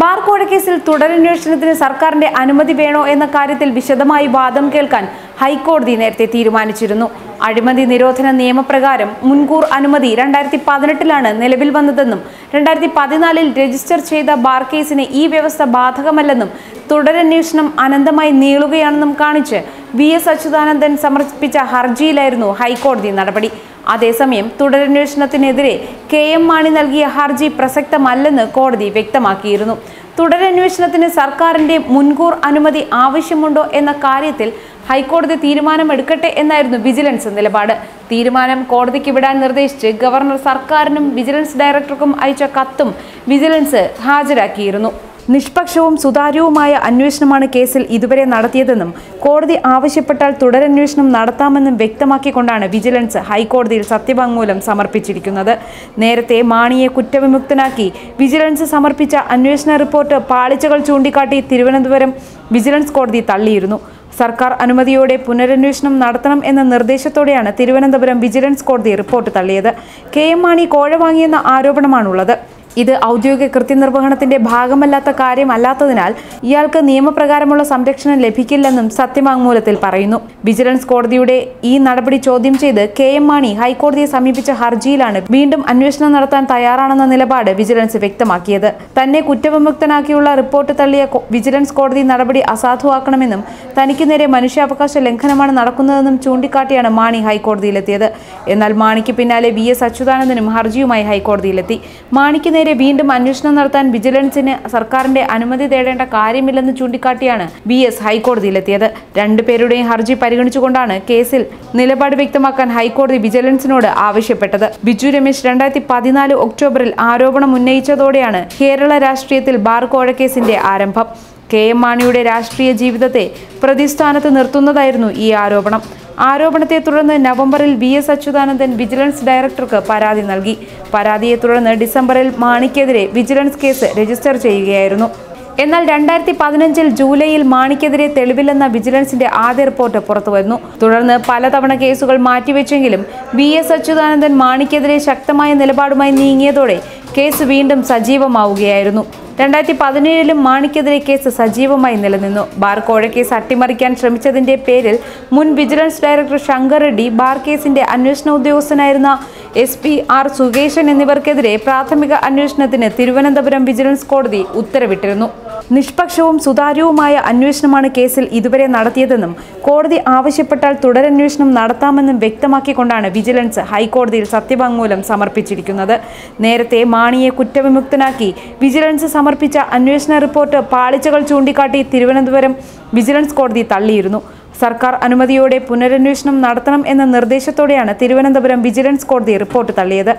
Bar കേസിൽ തുടരന്വേഷണത്തിന് സർക്കാരിന്റെ അനുമതി വേണോ എന്ന കാര്യത്തിൽ വിശദമായി വാദം കേൾക്കാൻ ഹൈക്കോടതി നേരത്തെ തീരുമാനിച്ചിരുന്നു. അഴിമതി നിരോധന നിയമപ്രകാരം മുൻകൂർ അനുമതി രണ്ടായിരത്തി പതിനെട്ടിലാണ് നിലവിൽ വന്നതെന്നും രണ്ടായിരത്തി പതിനാലിൽ രജിസ്റ്റർ ചെയ്ത ബാർ കേസിന് ഈ വ്യവസ്ഥ ബാധകമല്ലെന്നും തുടരന്വേഷണം അനന്തമായി നീളുകയാണെന്നും കാണിച്ച് വി എസ് അച്യുതാനന്ദൻ സമർപ്പിച്ച ഹർജിയിലായിരുന്നു ഹൈക്കോടതി നടപടി. അതേസമയം തുടരന്വേഷണത്തിനെതിരെ കെ എം മാണി നൽകിയ ഹർജി പ്രസക്തമല്ലെന്ന് കോടതി വ്യക്തമാക്കിയിരുന്നു. തുടരന്വേഷണത്തിന് സർക്കാരിന്റെ മുൻകൂർ അനുമതി ആവശ്യമുണ്ടോ എന്ന കാര്യത്തിൽ ഹൈക്കോടതി തീരുമാനമെടുക്കട്ടെ എന്നായിരുന്നു വിജിലൻസ് നിലപാട്. തീരുമാനം കോടതിക്ക് വിടാൻ നിർദ്ദേശിച്ച് ഗവർണർ സർക്കാരിനും വിജിലൻസ് ഡയറക്ടർക്കും അയച്ച കത്തും വിജിലൻസ് ഹാജരാക്കിയിരുന്നു. നിഷ്പക്ഷവും സുതാര്യവുമായ അന്വേഷണമാണ് കേസിൽ ഇതുവരെ നടത്തിയതെന്നും കോടതി ആവശ്യപ്പെട്ടാൽ തുടരന്വേഷണം നടത്താമെന്നും വ്യക്തമാക്കിക്കൊണ്ടാണ് വിജിലൻസ് ഹൈക്കോടതിയിൽ സത്യവാങ്മൂലം സമർപ്പിച്ചിരിക്കുന്നത്. നേരത്തെ മാണിയെ കുറ്റവിമുക്തനാക്കി വിജിലൻസ് സമർപ്പിച്ച അന്വേഷണ റിപ്പോർട്ട് പാളിച്ചകൾ ചൂണ്ടിക്കാട്ടി തിരുവനന്തപുരം വിജിലൻസ് കോടതി തള്ളിയിരുന്നു. സർക്കാർ അനുമതിയോടെ പുനരന്വേഷണം നടത്തണം എന്ന നിർദ്ദേശത്തോടെയാണ് തിരുവനന്തപുരം വിജിലൻസ് കോടതി റിപ്പോർട്ട് തള്ളിയത്. കെ എം മാണി കോഴ വാങ്ങിയെന്ന ആരോപണമാണുള്ളത്. ഇത് ഔദ്യോഗിക കൃത്യനിർവഹണത്തിന്റെ ഭാഗമല്ലാത്ത കാര്യമല്ലാത്തതിനാൽ ഇയാൾക്ക് നിയമപ്രകാരമുള്ള സംരക്ഷണം ലഭിക്കില്ലെന്നും സത്യവാങ്മൂലത്തിൽ പറയുന്നു. വിജിലൻസ് കോടതിയുടെ ഈ നടപടി ചോദ്യം ചെയ്ത് കെ എം മാണി ഹൈക്കോടതിയെ സമീപിച്ച ഹർജിയിലാണ് വീണ്ടും അന്വേഷണം നടത്താൻ തയ്യാറാണെന്ന നിലപാട് വിജിലൻസ് വ്യക്തമാക്കിയത്. തന്നെ കുറ്റവിമുക്തനാക്കിയുള്ള റിപ്പോർട്ട് തള്ളിയ വിജിലൻസ് കോടതി നടപടി അസാധുവാക്കണമെന്നും തനിക്ക് നേരെ മനുഷ്യാവകാശ ലംഘനമാണ് നടക്കുന്നതെന്നും ചൂണ്ടിക്കാട്ടിയാണ് മാണി ഹൈക്കോടതിയിലെത്തിയത്. എന്നാൽ മാണിക്ക് പിന്നാലെ വി എസ് അച്യുതാനന്ദനും ഹർജിയുമായി ഹൈക്കോടതിയിലെത്തി. മാണിക്ക് നേരെ വീണ്ടും അന്വേഷണം നടത്താൻ വിജിലൻസിന് സർക്കാരിന്റെ അനുമതി തേടേണ്ട കാര്യമില്ലെന്ന് ചൂണ്ടിക്കാട്ടിയാണ് ബി എസ് ഹൈക്കോടതിയിലെത്തിയത്. രണ്ടുപേരുടെയും ഹർജി പരിഗണിച്ചുകൊണ്ടാണ് കേസിൽ നിലപാട് വ്യക്തമാക്കാൻ ഹൈക്കോടതി വിജിലൻസിനോട് ആവശ്യപ്പെട്ടത്. ബിജു രമേശ് രണ്ടായിരത്തി പതിനാല് ഒക്ടോബറിൽ ആരോപണം ഉന്നയിച്ചതോടെയാണ് കേരള രാഷ്ട്രീയത്തിൽ ബാർ കോഴക്കേസിന്റെ ആരംഭം. കെ എം മാണിയുടെ രാഷ്ട്രീയ ജീവിതത്തെ പ്രതിസ്ഥാനത്ത് നിർത്തുന്നതായിരുന്നു ഈ ആരോപണം. ആരോപണത്തെ തുടർന്ന് നവംബറിൽ വി എസ് അച്യുതാനന്ദൻ വിജിലൻസ് ഡയറക്ടർക്ക് പരാതി നൽകി. പരാതിയെ തുടർന്ന് ഡിസംബറിൽ മാണിക്കെതിരെ വിജിലൻസ് കേസ് രജിസ്റ്റർ ചെയ്യുകയായിരുന്നു. എന്നാൽ രണ്ടായിരത്തി പതിനഞ്ചിൽ ജൂലൈയിൽ മാണിക്കെതിരെ തെളിവില്ലെന്ന വിജിലൻസിന്റെ ആദ്യ റിപ്പോർട്ട് പുറത്തുവന്നു തുടർന്ന് പലതവണ കേസുകൾ മാറ്റിവെച്ചെങ്കിലും വി എസ് അച്യുതാനന്ദൻ മാണിക്കെതിരെ ശക്തമായ നിലപാടുമായി നീങ്ങിയതോടെ കേസ് വീണ്ടും സജീവമാവുകയായിരുന്നു. രണ്ടായിരത്തി പതിനേഴിലും മാണിക്കെതിരെ കേസ് സജീവമായി നിലനിന്നു. ബാർ കോഴക്കേസ് അട്ടിമറിക്കാൻ ശ്രമിച്ചതിന്റെ പേരിൽ മുൻ vigilance director Shankar Reddy bar കേസിന്റെ അന്വേഷണ ഉദ്യോഗസ്ഥനായിരുന്ന എസ് പി ആർ സുകേശൻ എന്നിവർക്കെതിരെ പ്രാഥമിക അന്വേഷണത്തിന് തിരുവനന്തപുരം വിജിലൻസ് കോടതി ഉത്തരവിട്ടിരുന്നു. നിഷ്പക്ഷവും സുതാര്യവുമായ അന്വേഷണമാണ് കേസിൽ ഇതുവരെ നടത്തിയതെന്നും കോടതി ആവശ്യപ്പെട്ടാൽ തുടരന്വേഷണം നടത്താമെന്നും വ്യക്തമാക്കിക്കൊണ്ടാണ് വിജിലൻസ് ഹൈക്കോടതിയിൽ സത്യവാങ്മൂലം സമർപ്പിച്ചിരിക്കുന്നത്. നേരത്തെ മാണിയെ കുറ്റവിമുക്തനാക്കി വിജിലൻസ് സമർപ്പിച്ച അന്വേഷണ റിപ്പോർട്ട് പാളിച്ചകൾ ചൂണ്ടിക്കാട്ടി തിരുവനന്തപുരം വിജിലൻസ് കോടതി തള്ളിയിരുന്നു. സർക്കാർ അനുമതിയോടെ പുനരന്വേഷണം നടത്തണം എന്ന നിർദ്ദേശത്തോടെയാണ് തിരുവനന്തപുരം വിജിലൻസ് കോടതി റിപ്പോർട്ട് തള്ളിയത്.